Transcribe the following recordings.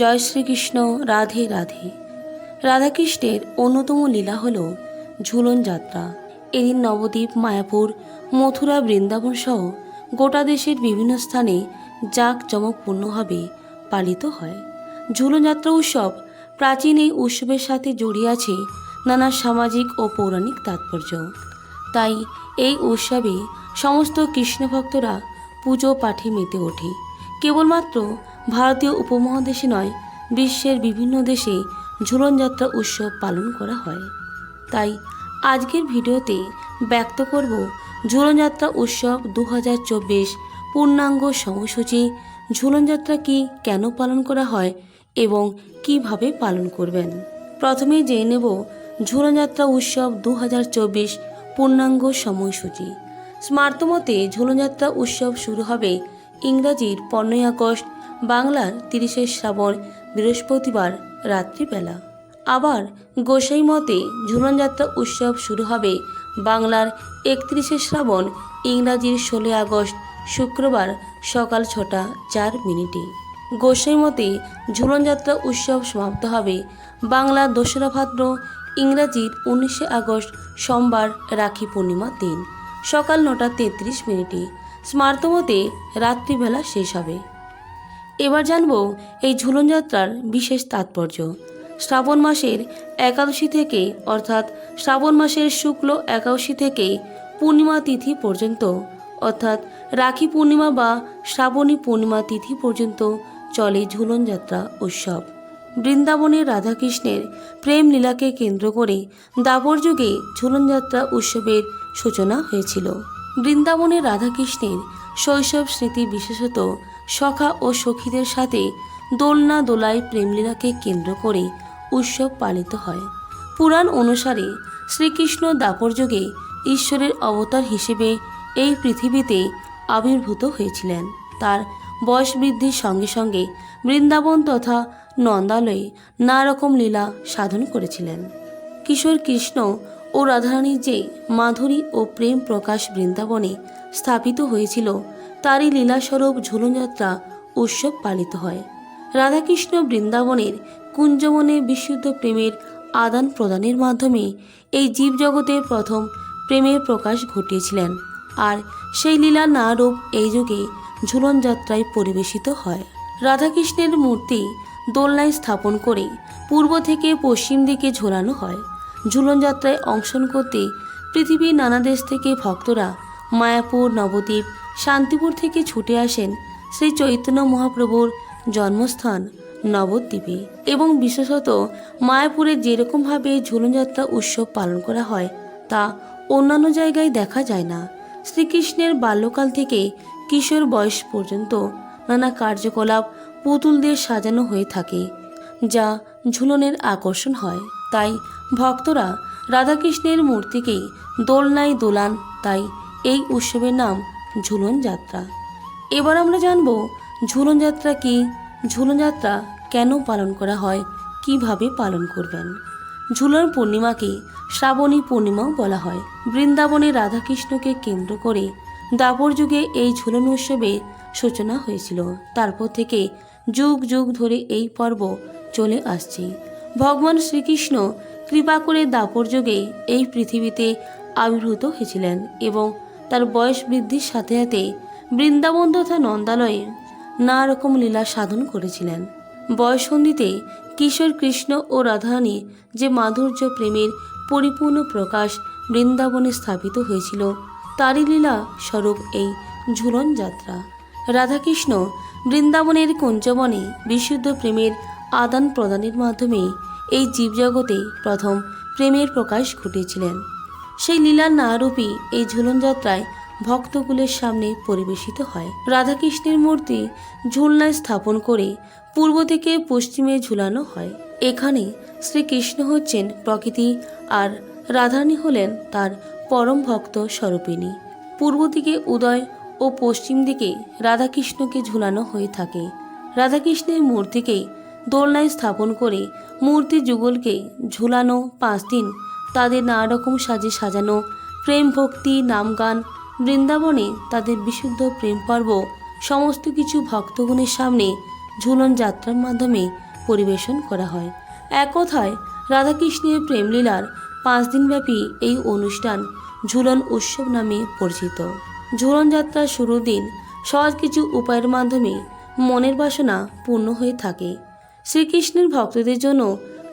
জয় শ্রীকৃষ্ণ, রাধে রাধে। রাধাকৃষ্ণের অন্যতম লীলা হল ঝুলন যাত্রা। এদিন নবদ্বীপ, মায়াপুর, মথুরা, বৃন্দাবন সহ গোটা দেশের বিভিন্ন স্থানে জাঁকজমকপূর্ণভাবে পালিত হয়। ঝুলন যাত্রা উৎসব প্রাচীন এই উৎসবের সাথে জড়িয়ে আছে নানা সামাজিক ও পৌরাণিক তাৎপর্য। তাই এই উৎসবে সমস্ত কৃষ্ণ ভক্তরা পুজো পাঠে মেতে ওঠে। কেবলমাত্র ভারতীয় উপমহাদেশে নয়, বিশ্বের বিভিন্ন দেশে ঝুলনযাত্রা উৎসব পালন করা হয়। তাই আজকের ভিডিওতে ব্যক্ত করব ঝুলনযাত্রা উৎসব দু হাজার চব্বিশ পূর্ণাঙ্গ সময়সূচি, ঝুলনযাত্রা কি কেন পালন করা হয় এবং কীভাবে পালন করবেন? প্রথমেই জেনে নেব ঝুলনযাত্রা উৎসব দু হাজার চব্বিশ পূর্ণাঙ্গ সময়সূচি। স্মার্তমতে ঝুলনযাত্রা উৎসব শুরু হবে ইংরাজির পনেরোই আগস্ট বাংলার তিরিশে শ্রাবণ, বৃহস্পতিবার রাত্রিবেলা। আবার গোসাই মতে ঝুলনযাত্রা উৎসব শুরু হবে বাংলার একত্রিশে শ্রাবণ, ইংরাজির ষোলোই আগস্ট, শুক্রবার সকাল ছটা চার মিনিটে। গোসাই মতে ঝুলনযাত্রা উৎসব সমাপ্ত হবে বাংলা দোসরা ভাদ্র, ইংরাজির উনিশে আগস্ট, সোমবার রাখি পূর্ণিমা দিন। সকাল নটা তেত্রিশ মিনিটে। স্মার্তমতে রাত্রিবেলা শেষ হবে। এবার জানব এই ঝুলনযাত্রার বিশেষ তাৎপর্য। শ্রাবণ মাসের একাদশী থেকে, অর্থাৎ শ্রাবণ মাসের শুক্ল একাদশী থেকে পূর্ণিমা তিথি পর্যন্ত, অর্থাৎ রাখি পূর্ণিমা বা শ্রাবণী পূর্ণিমা তিথি পর্যন্ত চলে ঝুলনযাত্রা উৎসব। বৃন্দাবনের রাধাকৃষ্ণের প্রেম লীলাকে কেন্দ্র করে দাপর যুগে ঝুলনযাত্রা উৎসবের সূচনা হয়েছিল। বৃন্দাবনের রাধাকৃষ্ণের শৈশব স্মৃতি বিশেষত সখা ও সখীদের সাথে দোলনা দোলায় প্রেমলীলাকে কেন্দ্র করে উৎসব পালিত হয়। পুরাণ অনুসারে শ্রীকৃষ্ণ দাপর যুগে ঈশ্বরের অবতার হিসেবে এই পৃথিবীতে আবির্ভূত হয়েছিলেন। তার বয়স বৃদ্ধির সঙ্গে সঙ্গে বৃন্দাবন তথা নন্দালয়ে নানা রকম লীলা সাধন করেছিলেন। কিশোর কৃষ্ণ ও রাধারানীর যে মাধুরী ও প্রেম প্রকাশ বৃন্দাবনে স্থাপিত হয়েছিল তারই লীলাস্বরূপ ঝুলনযাত্রা উৎসব পালিত হয়। রাধাকৃষ্ণ বৃন্দাবনের কুঞ্জবনে বিশুদ্ধ প্রেমের আদান প্রদানের মাধ্যমে এই জীবজগতের প্রথম প্রেমের প্রকাশ ঘটিয়েছিলেন। আর সেই লীলা না রূপ এই যুগে ঝুলন যাত্রায় পরিবেশিত হয়। রাধাকৃষ্ণের মূর্তি দোলনায় স্থাপন করে পূর্ব থেকে পশ্চিম দিকে ঝোলানো হয়। ঝুলন যাত্রায় অংশগ্রহণ করতে পৃথিবীর নানা দেশ থেকে ভক্তরা মায়াপুর, নবদ্বীপ শান্তিপুর থেকে ছুটে আসেন শ্রী চৈতন্য মহাপ্রভুর জন্মস্থান নবদ্বীপে এবং বিশেষত মায়াপুরে যেরকমভাবে ঝুলনযাত্রা উৎসব পালন করা হয়, তা অন্যান্য জায়গায় দেখা যায় না। শ্রীকৃষ্ণের বাল্যকাল থেকে কিশোর বয়স পর্যন্ত নানা কার্যকলাপ পুতুল দিয়ে সাজানো হয়ে থাকে, যা ঝুলনের আকর্ষণ হয়। তাই ভক্তরা রাধাকৃষ্ণের মূর্তিকেই দোলনায় দোলান, তাই এই উৎসবের নাম ঝুলন যাত্রা। এবার আমরা জানব ঝুলন যাত্রা কি? ঝুলন যাত্রা কেন পালন করা হয়? কীভাবে পালন করবেন? ঝুলন পূর্ণিমাকে শ্রাবণী পূর্ণিমাও বলা হয়। বৃন্দাবনে রাধাকৃষ্ণকে কেন্দ্র করে দাপর যুগে এই ঝুলন উৎসবে সূচনা হয়েছিল। তারপর থেকে যুগ যুগ ধরে এই পর্ব চলে আসছে। ভগবান শ্রীকৃষ্ণ কৃপা করে দাপর যুগে এই পৃথিবীতে আবির্ভূত হয়েছিলেন এবং তার বয়স বৃদ্ধির সাথে সাথে বৃন্দাবন তথা নন্দালয়ে নানা রকম লীলা সাধন করেছিলেন। বয়সন্ধিতে কিশোর কৃষ্ণ ও রাধারানী যে মাধুর্য প্রেমের পরিপূর্ণ প্রকাশ বৃন্দাবনে স্থাপিত হয়েছিল, তারই লীলা স্বরূপ এই ঝুলন যাত্রা। রাধাকৃষ্ণ বৃন্দাবনের কুঞ্জবনে বিশুদ্ধ প্রেমের আদান প্রদানের মাধ্যমে এই জীবজগতে প্রথম প্রেমের প্রকাশ ঘটিয়েছিলেন। সেই লীলার নারূপী এই ঝুলন যাত্রায় ভক্তকুলের সামনে পরিবেশিত হয়। রাধাকৃষ্ণের মূর্তি ঝুলনায় স্থাপন করে পূর্ব থেকে পশ্চিমে ঝুলানো হয়। এখানে শ্রীকৃষ্ণ হচ্ছেন প্রকৃতি আর রাধারানী হলেন তার পরম ভক্ত স্বরূপিণী। পূর্ব দিকে উদয় ও পশ্চিম দিকে রাধাকৃষ্ণকে ঝুলানো হয়ে থাকে। রাধাকৃষ্ণের মূর্তিকেই দোলনায় স্থাপন করে মূর্তি যুগলকে ঝুলানো পাঁচ দিন তাদের নানা রকম সাজে সাজানো, প্রেম ভক্তি নামগান বৃন্দাবনে তাদের বিশুদ্ধ প্রেম পর্ব, সমস্ত কিছু ভক্তগণের সামনে ঝুলন যাত্রার মাধ্যমে পরিবেশন করা হয়। এক কথায়, রাধাকৃষ্ণের প্রেমলীলার পাঁচ দিনব্যাপী এই অনুষ্ঠান ঝুলন উৎসব নামে পরিচিত। ঝুলন যাত্রার শুরুর দিন সহজ কিছু উপায়ের মাধ্যমে মনের বাসনা পূর্ণ হয়ে থাকে। শ্রীকৃষ্ণের ভক্তদের জন্য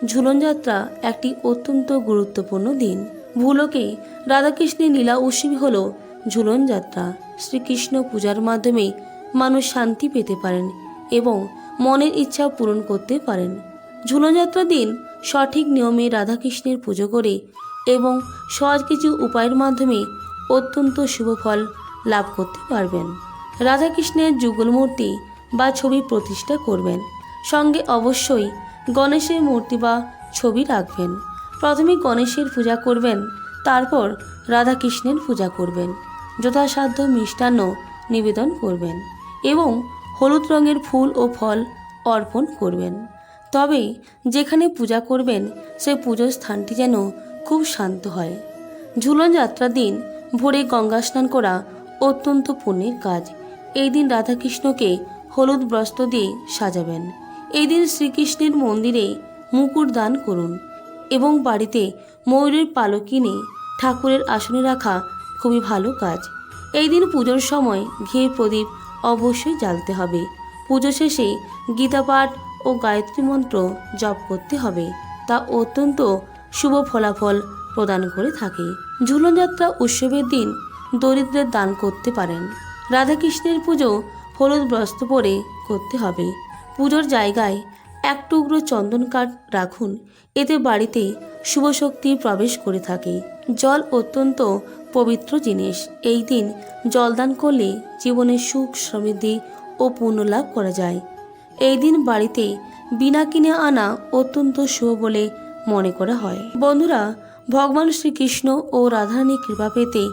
ঝুলন যাত্রা একটি অত্যন্ত গুরুত্বপূর্ণ দিন। ভুলোকে রাধাকৃষ্ণের লীলা উৎসবই হল ঝুলন যাত্রা শ্রীকৃষ্ণ পূজার মাধ্যমে মানুষ শান্তি পেতে পারেন এবং মনের ইচ্ছা পূরণ করতে পারেন। ঝুলনযাত্রার দিন সঠিক নিয়মে রাধাকৃষ্ণের পুজো করে এবং সহজ কিছু উপায়ের মাধ্যমে অত্যন্ত শুভ ফল লাভ করতে পারবেন। রাধাকৃষ্ণের যুগল মূর্তি বা ছবি প্রতিষ্ঠা করবেন। সঙ্গে অবশ্যই গণেশের মূর্তি বা ছবি রাখবেন। প্রথমে গণেশের পূজা করবেন, তারপর রাধাকৃষ্ণের পূজা করবেন। যথাসাধ্য মিষ্টান্ন নিবেদন করবেন এবং হলুদ রঙের ফুল ও ফল অর্পণ করবেন। তবে যেখানে পূজা করবেন, সে পুজোর স্থানটি যেন খুব শান্ত হয়। ঝুলন যাত্রার দিন ভোরে গঙ্গা স্নান করা অত্যন্ত পুণ্যের কাজ। এই দিন রাধাকৃষ্ণকে হলুদ বস্ত্র দিয়ে সাজাবেন। এই দিন শ্রীকৃষ্ণের মন্দিরে মুকুট দান করুন এবং বাড়িতে ময়ূরের পালক কিনে ঠাকুরের আসনে রাখা খুবই ভালো কাজ। এই দিন পুজোর সময় ঘি প্রদীপ অবশ্যই জ্বালতে হবে। পুজো শেষে গীতাপাঠ ও গায়ত্রী মন্ত্র জপ করতে হবে। তা অত্যন্ত শুভ ফলাফল প্রদান করে থাকে। ঝুলনযাত্রা উৎসবের দিন দরিদ্রের দান করতে পারেন। রাধাকৃষ্ণের পুজো হলুদ বস্ত্র পরে করতে হবে। পুজোর জায়গায় এক টুকরো চন্দন কাঠ রাখুন। এতে বাড়িতে শুভ শক্তি প্রবেশ করে থাকে। জল অত্যন্ত পবিত্র জিনিস। এই দিন জলদান করলে জীবনে সুখ, সমৃদ্ধি ও পুণ্য লাভ করা যায়। এই দিন বাড়িতে বিনা কিনে আনা অত্যন্ত শুভ বলে মনে করা হয়। বন্ধুরা, ভগবান শ্রীকৃষ্ণ ও রাধারানীর কৃপা পেতে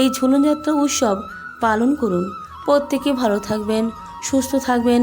এই ঝুলনযাত্রা উৎসব পালন করুন। প্রত্যেকে ভালো থাকবেন, সুস্থ থাকবেন।